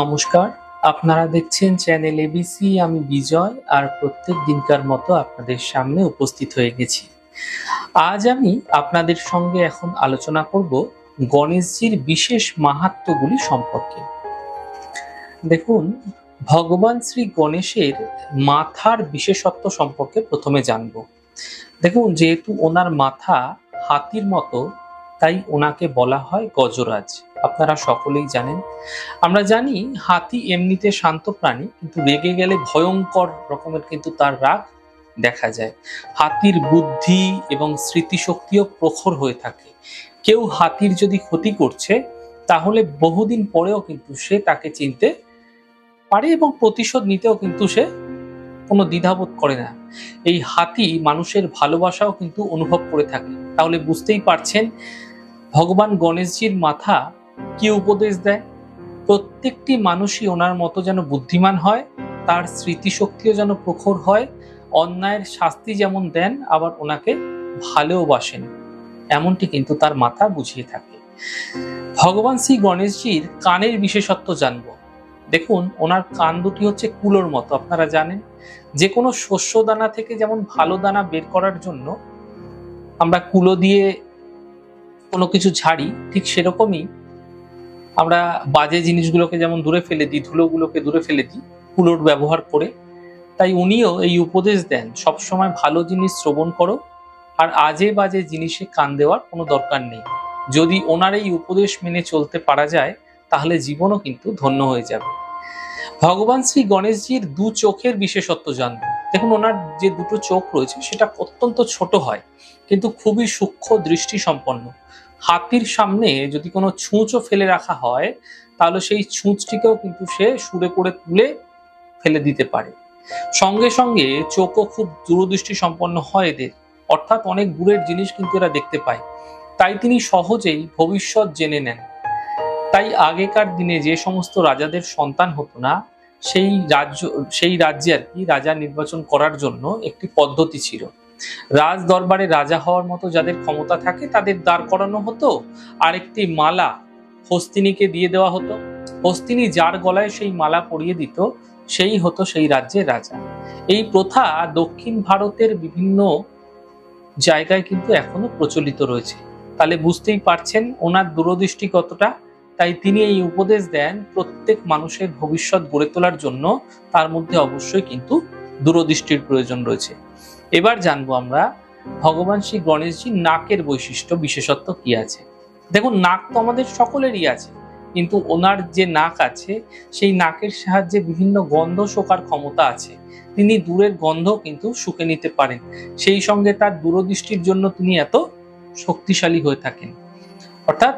নমস্কার, আপনারা দেখছেন চ্যানেল এবিসি আমি বিজয়, আর প্রত্যেক দিনকার মতো আপনাদের সামনে উপস্থিত হয়ে গেছি। আজ আমি আপনাদের সঙ্গে এখন আলোচনা করব গণেশজির বিশেষ মাহাত্ম্যগুলি সম্পর্কে। দেখুন, ভগবান শ্রী গণেশের মাথার বিশেষত্ব সম্পর্কে প্রথমে জানব। দেখুন, যেহেতু ওনার মাথা হাতির মতো, তাই ওনাকে বলা হয় গজরাজ। আপনারা সকলেই জানেন। আমরা জানি হাতি এমনিতে শান্ত প্রাণী, কিন্তু রেগে গেলে ভয়ঙ্কর রকমের কিন্তু তার রাগ দেখা যায়। হাতির বুদ্ধি এবং স্মৃতিশক্তিও প্রখর হয়ে থাকে। কেউ হাতির যদি ক্ষতি করছে, তাহলে বহুদিন পরেও কিন্তু সে তাকে চিনতে পারে এবং প্রতিশোধ নিতেও কিন্তু সে কোনো দ্বিধাবোধ করে না। এই হাতি মানুষের ভালোবাসাও কিন্তু অনুভব করে থাকে। তাহলে বুঝতেই পারছেন, ভগবান গণেশজির মাথা কি উপদেশ দেয়? প্রত্যেকটি মানুষই ওনার মতো যেন বুদ্ধিমান হয়, তার স্মৃতিশক্তিও যেন প্রখর হয়, অন্যায়ের শাস্তি যেমন দেন, আবার ওনাকে ভালোবাসেন এমনটি কিন্তু তার মাথা বুঝিয়ে থাকে। ভগবান শ্রী গণেশজির কানের বিশেষত্ব জানব। দেখুন, ওনার কান দুটি হচ্ছে কুলোর মতো, আপনারা জানেন। যে কোনো শস্য দানা থেকে যেমন ভালো দানা বের করার জন্য আমরা কুলো দিয়ে কোনো কিছু ঝাড়ি, ঠিক সেরকমই আমরা বাজে জিনিসগুলোকে যেমন দূরে ফেলে দিই, ধুলোগুলোকে দূরে ফেলে দিই, কুলোর ব্যবহার করে, তাই উনিও এই উপদেশ দেন, সবসময় ভালো জিনিস শ্রবণ করো, আর আজে বাজে জিনিসে কান দেওয়ার কোনো দরকার নেই। যদি ওনার এই উপদেশ মেনে চলতে পারা যায়, তাহলে জীবনও কিন্তু ধন্য হয়ে যাবে। ভগবান শ্রী গণেশজির দু চোখের বিশেষত্ব জানব। দেখুন, ওনার যে দুটো চোখ রয়েছে, সেটা অত্যন্ত ছোট হয়, কিন্তু খুবই সূক্ষ্ম দৃষ্টি সম্পন্ন হাতির সামনে যদি কোনো ছুঁচও ফেলে রাখা হয়, তাহলে সেই ছুঁচটিকেও কিন্তু সে সুরে করে তুলে ফেলে দিতে পারে। সঙ্গে সঙ্গে চোখও খুব দূরদৃষ্টি সম্পন্ন হয় এদের। অর্থাৎ অনেক দূরের জিনিস কিন্তু এরা দেখতে পায়। তাই তিনি সহজেই ভবিষ্যৎ জেনে নেন। তাই আগেকার দিনে যে সমস্ত রাজাদের সন্তান হতো না, সেই রাজ্য, সেই রাজ্যে আর কি রাজা নির্বাচন করার জন্য একটি পদ্ধতি ছিল। রাজ দরবারে রাজা হওয়ার মতো যাদের ক্ষমতা থাকে, তাদের দাঁড় করানো হতো। আরেকটি মালা হস্তিনীকে দিয়ে দেওয়া হতো। হস্তিনী যার গলায় সেই মালা পরিয়ে দিত, সেই হতো সেই রাজ্যের রাজা। এই প্রথা দক্ষিণ ভারতের বিভিন্ন জায়গায় কিন্তু এখনও প্রচলিত রয়েছে। তাহলে বুঝতেই পারছেন ওনার দূরদৃষ্টি কতটা। তাই তিনি এই উপদেশ দেন, প্রত্যেক মানুষের ভবিষ্যৎ গড়ে তোলার জন্য। তার মধ্যে অবশ্যই কিন্তু দূরদৃষ্টির প্রয়োজন রয়েছে। এবার জানব আমরা, ভগবান শ্রী গণেশজির নাকের বৈশিষ্ট্য, বিশেষত্ব কি আছে? দেখুন, নাক তো আমাদের সকলেরই আছে, কিন্তু ওনার যে নাক আছে, সেই নাকের সাহায্যে বিভিন্ন গন্ধ শোকার ক্ষমতা আছে। তিনি দূরের গন্ধ কিন্তু শুকে নিতে পারেন। সেই সঙ্গে তার দূরদৃষ্টির জন্য তিনি এত শক্তিশালী হয়ে থাকেন। অর্থাৎ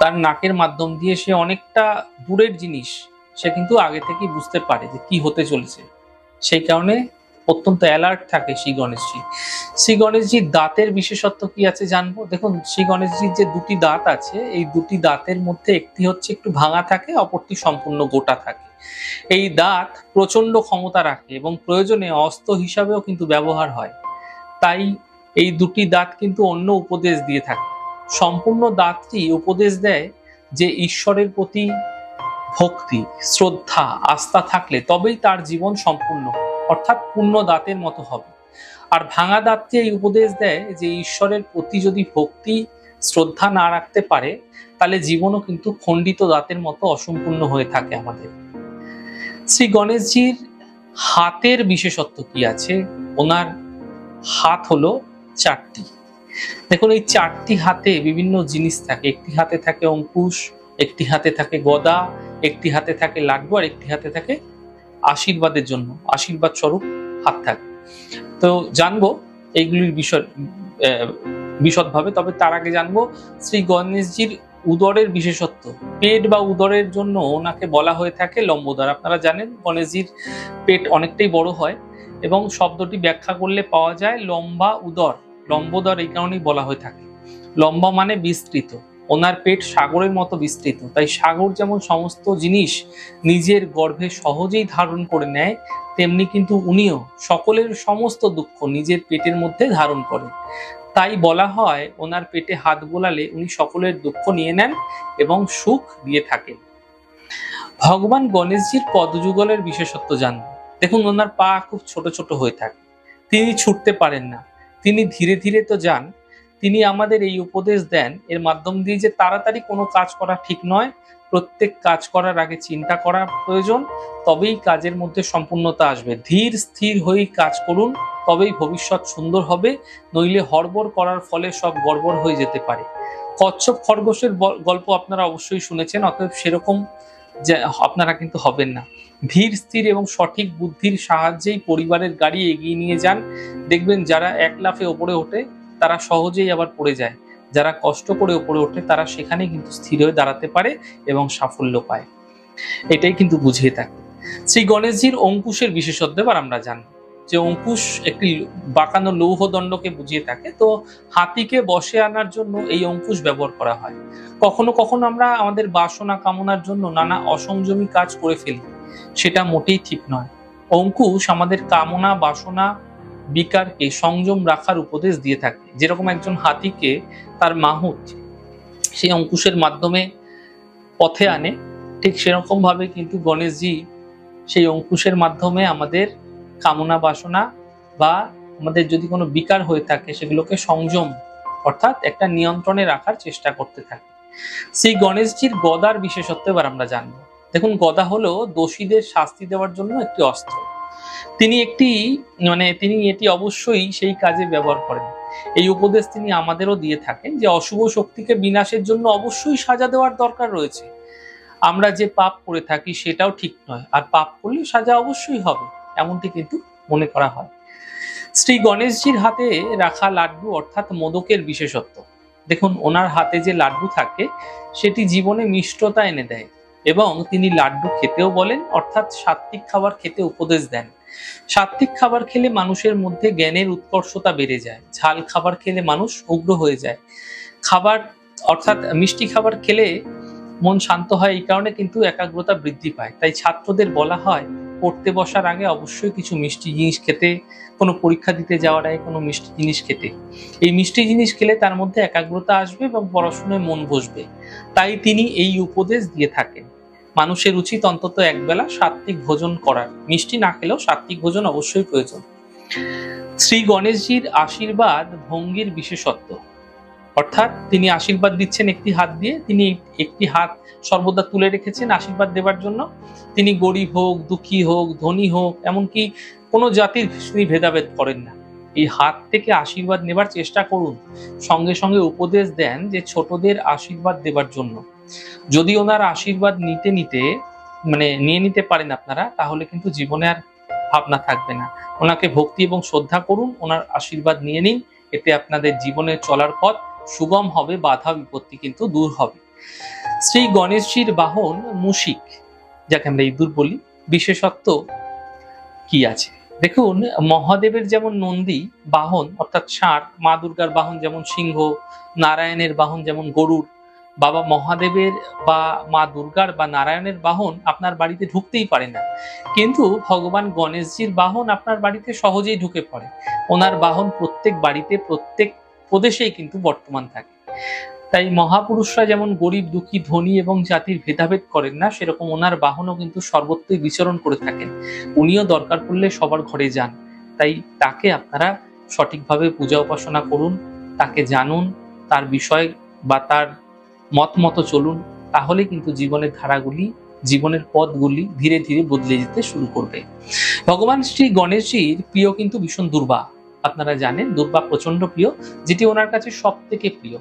তার নাকের মাধ্যম দিয়ে সে অনেকটা দূরের জিনিস সে কিন্তু আগে থেকেই বুঝতে পারে যে কি হতে চলেছে। সেই কারণে অত্যন্ত অ্যালার্ট থাকে শ্রী গণেশজি। শ্রী গণেশজির দাঁতের বিশেষত্ব কি আছে জানব? দেখুন, শ্রী গণেশজির যে দুটি দাঁত আছে, এই দুটি দাঁতের মধ্যে একটি হচ্ছে একটু ভাঙা থাকে, অপরটি সম্পূর্ণ গোটা থাকে। এই দাঁত প্রচণ্ড ক্ষমতা রাখে এবং প্রয়োজনে অস্ত্র হিসাবেও কিন্তু ব্যবহার হয়। তাই এই দুটি দাঁত কিন্তু অন্য উপদেশ দিয়ে থাকে। সম্পূর্ণ দাঁতটি উপদেশ দেয় যে ঈশ্বরের প্রতি ভক্তি, শ্রদ্ধা, আস্থা থাকলে তবেই তার জীবন সম্পূর্ণ অর্থাৎ পূর্ণ দাঁতের মতো হবে। আর ভাঙা দাঁতকে এই উপদেশ দেয় যে ঈশ্বরের প্রতি যদি ভক্তি, শ্রদ্ধা না রাখতে পারে, তাহলে জীবনও কিন্তু খণ্ডিত দাঁতের মতো অসম্পূর্ণ হয়ে থাকে আমাদের। শ্রী গণেশজির হাতের বিশেষত্ব কি আছে? ওনার হাত হলো চারটি। দেখুন, এই চারটি হাতে বিভিন্ন জিনিস থাকে। একটি হাতে থাকে অঙ্কুশ, একটি হাতে থাকে গদা, একটি হাতে থাকে লাড্ডু আর একটি হাতে থাকে আশীর্বাদের জন্য, আশীর্বাদ স্বরূপ হাত থাকে। তো জানব এইগুলির বিষয় বিশদভাবে, তবে তার আগে জানব শ্রী গণেশজির উদরের বিশেষত্ব। পেট বা উদরের জন্য ওনাকে বলা হয়ে থাকে লম্বোদর। আপনারা জানেন গণেশজির পেট অনেকটাই বড় হয় এবং শব্দটি ব্যাখ্যা করলে পাওয়া যায় লম্বা উদর। লম্বোদর এই কারণেই বলা হয়ে থাকে। লম্বা মানে বিস্তৃত। ওনার পেট সাগরের মতো বিস্তৃত। তাই সাগর যেমন সমস্ত জিনিস নিজের গর্ভে সহজেই ধারণ করে নেয়, তেমনি কিন্তু উনিও সকলের সমস্ত দুঃখ নিজের পেটের মধ্যে ধারণ করেন। তাই বলা হয়, ওনার পেটে হাত বোলালে উনি সকলের দুঃখ নিয়ে নেন এবং সুখ দিয়ে থাকেন। ভগবান গণেশজির পদযুগলের বিশেষত্ব জানব। দেখুন, ওনার পা খুব ছোট ছোট হয়ে থাকে। তিনি ছুটতে পারেন না। তিনি ধীরে ধীরে তো যান তিনি আমাদের এই উপদেশ দেন। এর মাধ্যম দিয়ে যে তাড়াতাড়ি কোনো কাজ করা ঠিক নয়, প্রত্যেক কাজ করার আগে চিন্তা করা প্রয়োজন, তবেই কাজের মধ্যে সম্পূর্ণতা আসবে। ধীর, স্থির হয়েই কাজ করুন, তবেই ভবিষ্যৎ সুন্দর হবে, নইলে হড়বড় করার ফলে সব গড়বড় হয়ে যেতে পারে। কচ্ছপ খরগোশের গল্প আপনারা অবশ্যই শুনেছেন, অতএব সেরকম যে, আপনারা কিন্তু হবেন না। ধীর, স্থির এবং সঠিক বুদ্ধির সাহায্যেই পরিবারের গাড়ি এগিয়ে নিয়ে যান। দেখবেন যারা এক লাফে ওপরে ওঠে তারা সহজেই আবার পড়ে যায়। যারা কষ্ট করে ওপরে ওঠে, তারা সেখানে কিন্তু স্থির হয়ে দাঁড়াতে পারে এবং সাফল্য পায়। এটাই কিন্তু বুঝিয়ে থাকে। শ্রী গণেশজির অঙ্কুশের বিশেষত্ব এবার আমরা জানব যে অঙ্কুশ একটি বাঁকানো লৌহ দণ্ডকে বুঝিয়ে থাকে। তো হাতিকে বসে আনার জন্য এই অঙ্কুশ ব্যবহার করা হয়। কখনো কখনো আমরা আমাদের বাসনা কামনার জন্য নানা অসংযমী কাজ করে ফেলি। সেটা মোটেই ঠিক নয়। অঙ্কুশ আমাদের কামনা, বাসনা বিকারকে সংযম রাখার উপদেশ দিয়ে থাকে। যেরকম একজন হাতিকে তার মাহুত সেই অঙ্কুশের মাধ্যমে পথে আনে, ঠিক সেরকম ভাবে কিন্তু গণেশজি সেই অঙ্কুশের মাধ্যমে আমাদের কামনা বাসনা বা আমাদের যদি কোনো বিকার হয়ে থাকে, সেগুলোকে সংযম অর্থাৎ একটা নিয়ন্ত্রণে রাখার চেষ্টা করতে থাকে। সেই গণেশজির গদার বিশেষত্ব এবার আমরা জানব। দেখুন, গদা হলো দোষীদের শাস্তি দেওয়ার জন্য একটি অস্ত্র। তিনি একটি মানে তিনি এটি অবশ্যই সেই কাজে ব্যবহার করেন। এই উপদেশ তিনি আমাদেরও দিয়ে থাকেন যে অশুভ শক্তিকে বিনাশের জন্য অবশ্যই সাজা দেওয়ার দরকার রয়েছে। আমরা যে পাপ করে থাকি সেটাও ঠিক নয়, আর পাপ করলে সাজা অবশ্যই হবে, এমনটি কিন্তু মনে করা হয়। শ্রী গণেশজির হাতে রাখা লাড্ডু অর্থাৎ মোদকের বিশেষত্ব। দেখুন, ওনার হাতে যে লাড্ডু থাকে, সেটি জীবনে মিষ্টতা এনে দেয়। এবং তিনি লাড্ডু খেতেও বলেন, অর্থাৎ সাত্বিক খাবার খেতে উপদেশ দেন। সাত্বিক খাবার খেলে মানুষের মধ্যে জ্ঞানের উৎকর্ষতা বেড়ে যায়। ঝাল খাবার খেলে মানুষ উগ্র হয়ে যায়। খাবার, অর্থাৎ মিষ্টি খাবার খেলে মন শান্ত হয়, এই কারণে কিন্তু একাগ্রতা বৃদ্ধি পায়। তাই ছাত্রদের বলা হয় পড়তে বসার আগে অবশ্যই কিছু মিষ্টি জিনিস খেতে, কোনো পরীক্ষা দিতে যাওয়ার আগে কোনো মিষ্টি জিনিস খেতে। এই মিষ্টি জিনিস খেলে তার মধ্যে একাগ্রতা আসবে এবং পড়াশোনায় মন বসবে। তাই তিনি এই উপদেশ দিয়ে থাকেন। মানুষের উচিত অন্তত একবেলা সাত্বিক ভোজন করার। মিষ্টি না খেলেও সাত্বিক ভোজন অবশ্যই প্রয়োজন। শ্রী গণেশজির আশীর্বাদ ভঙ্গির বিশেষত্ব। অর্থাৎ তিনি আশীর্বাদ দিচ্ছেন একটি হাত দিয়ে, তিনি একটি হাত সর্বদা তুলে রেখেছেন আশীর্বাদ দেওয়ার জন্য। তিনি গরিব হোক, দুঃখী হোক, ধনী হোক, এমনকি কোনো জাতির তিনি ভেদাভেদ করেন না। এই হাত থেকে আশীর্বাদ নেবার চেষ্টা করুন। সঙ্গে সঙ্গে উপদেশ দেন যে ছোটদের আশীর্বাদ দেবার জন্য। যদি ওনার আশীর্বাদ নিতে নিতে মানে নিয়ে নিতে পারেন আপনারা, তাহলে কিন্তু জীবনে আর ভাবনা থাকবে না। ওনাকে ভক্তি এবং শ্রদ্ধা করুন, ওনার আশীর্বাদ নিয়ে নিন। এতে আপনাদের জীবনে চলার পথ সুগম হবে, বাধা বিপত্তি কিন্তু দূর হবে। শ্রী গণেশজির বাহন মুশিক, যাকে আমরা ইঁদুর বলি, বিশেষত্ব কি আছে? দেখুন, মহাদেবের যেমন নন্দী বাহন, অর্থাৎ ষাঁড়, মা দুর্গার বাহন যেমন সিংহ, নারায়ণের বাহন যেমন গরুর বাবা মহাদেবের বা মা দুর্গার বা নারায়ণের বাহন আপনার বাড়িতে ঢুকতেই পারে না। কিন্তু ভগবান গণেশজির বাহন আপনার বাড়িতে সহজেই ঢুকে পড়ে। ওনার বাহন প্রত্যেক বাড়িতে, প্রত্যেক প্রদেশেই কিন্তু বর্তমান থাকে। তাই মহাপুরুষরা যেমন গরিব, দুঃখী, ধনী এবং জাতির ভেদাভেদ করেন না, সেরকম ওনার বাহনও কিন্তু সর্বত্রই বিচরণ করে থাকেন। উনিও দরকার পড়লে সবার ঘরে যান। তাই তাকে আপনারা সঠিকভাবে পূজা উপাসনা করুন, তাকে জানুন, তার বিষয় বা তার মত মতো চলুন তাহলে কিন্তু জীবনের ধারাগুলি, জীবনের পথগুলি ধীরে ধীরে বদলে যেতে শুরু করবে। ভগবান শ্রী গণেশজির প্রিয় কিন্তু ভীষণ দুর্বা। আপনারা জানেন, দুর্বা প্রচণ্ড প্রিয়, যেটি ওনার কাছে সব থেকে প্রিয়।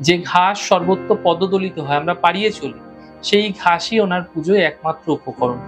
যে ঘাস সর্বত্র পদদলিত হয়, আমরা পাড়িয়ে চলি, সেই ঘাসই ওনার পুজোয় একমাত্র উপকরণ।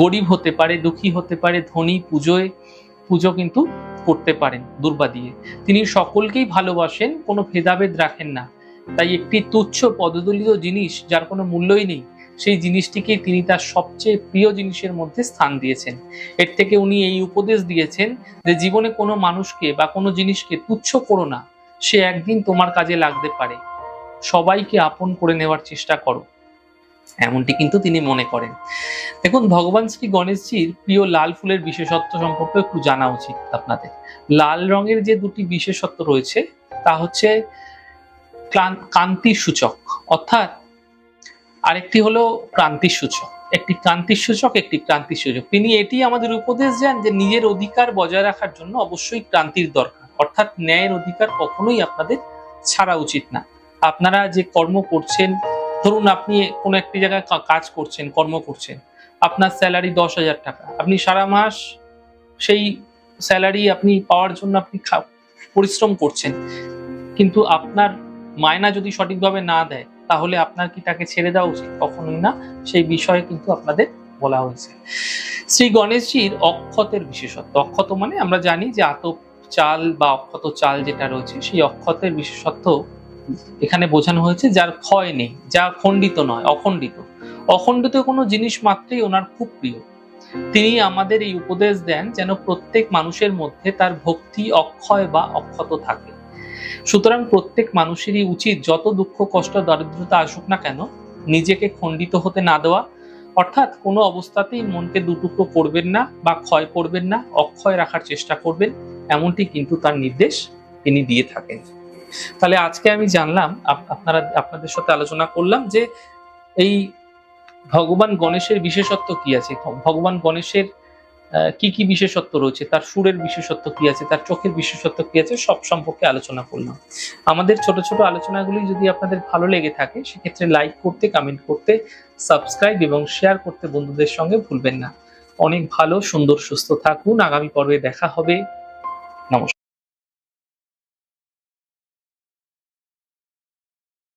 গরিব হতে পারে, দুঃখী হতে পারে, ধনী পুজোয়, পুজো কিন্তু করতে পারেন দুর্বা দিয়ে। তিনি সকলকেই ভালোবাসেন, কোনো ভেদাভেদ রাখেন না। তাই একটি তুচ্ছ পদদলিত জিনিস, যার কোনো মূল্যই নেই সেই জিনিসটিকে তিনি তার সবচেয়ে প্রিয় জিনিসের মধ্যে স্থান দিয়েছেন। এর থেকে উনি এই উপদেশ দিয়েছেন যে জীবনে কোনো মানুষকে বা কোনো জিনিসকে তুচ্ছ করো না, সে একদিন তোমার কাজে লাগতে পারে। সবাইকে আপন করে নেওয়ার চেষ্টা করো। এমনটি কিন্তু তিনি মনে করেন। দেখুন, ভগবান শ্রী গণেশজির প্রিয় লাল ফুলের বিশেষত্ব সম্পর্কে একটু জানা উচিত আপনাদের। লাল রঙের যে দুটি বিশেষত্ব রয়েছে, তা হচ্ছে কান্তি সূচক অর্থাৎ আরেকটি হলো ক্রান্তির সূচক একটি ক্রান্তির সূচক একটি ক্রান্তির সূচক তিনি এটি আমাদের উপদেশ দেন যে নিজের অধিকার বজায় রাখার জন্য অবশ্যই ক্রান্তির দরকার। অর্থাৎ ন্যায়ের অধিকার কখনোই আপনাদের ছাড়া উচিত না। আপনারা যে কর্ম করছেন, ধরুন আপনি কোনো একটি জায়গায় কাজ করছেন, কর্ম করছেন। আপনার স্যালারি দশ হাজার টাকা। আপনি সারা মাস সেই স্যালারি আপনি পাওয়ার জন্য আপনি পরিশ্রম করছেন। কিন্তু আপনার মায়না যদি সঠিকভাবে না দেয় তাহলে আপনার কি তাকে ছেড়ে দেওয়া উচিত? কখনোই না। সেই বিষয়ে কিন্তু আপনাদের বলা হয়েছে। শ্রী গণেশজির অক্ষতের বিশেষত্ব। অক্ষত মানে আমরা জানি যে আতপ চাল বা অক্ষত চাল যেটা রয়েছে, সেই অক্ষতের বিশেষত্ব এখানে বোঝানো হয়েছে যার ক্ষয় নেই, যা খণ্ডিত নয়, অখণ্ডিত। অখণ্ডিত কোনো জিনিস মাত্রই ওনার খুব প্রিয়। তিনি আমাদের এই উপদেশ দেন যেন প্রত্যেক মানুষের মধ্যে তার ভক্তি, অক্ষয় বা অক্ষত থাকে। সুতরাং প্রত্যেক মানুষেরই উচিত যত দুঃখ, কষ্ট, দারিদ্রতা আসুক না কেন, নিজেকে খণ্ডিত হতে না দেওয়া। অর্থাৎ কোনো অবস্থাতেই মনকে দুটুকরো করবেন না বা ক্ষয় করবেন না, অক্ষয় রাখার চেষ্টা করবেন, এমনটি কিন্তু তার নির্দেশ তিনি দিয়ে থাকেন। তাহলে আজকে আমি জানলাম আপনারা, আপনাদের সাথে আলোচনা করলাম যে এই ভগবান গণেশের বিশেষত্ব কি আছে? ভগবান গণেশের কি কি বিশেষত্ব রয়েছে? তার সুরের বিশেষত্ব কি আছে? তার চোখের বিশেষত্ব কি আছে? সব সম্পর্কে আলোচনা করলাম। আমাদের ছোট ছোট আলোচনাগুলি যদি আপনাদের ভালো লেগে থাকে, সেক্ষেত্রে লাইক করতে কমেন্ট করতে সাবস্ক্রাইব এবং শেয়ার করতে বন্ধুদের সঙ্গে ভুলবেন না। অনেক ভালো, সুন্দর, সুস্থ থাকুন। আগামী পর্বে দেখা হবে।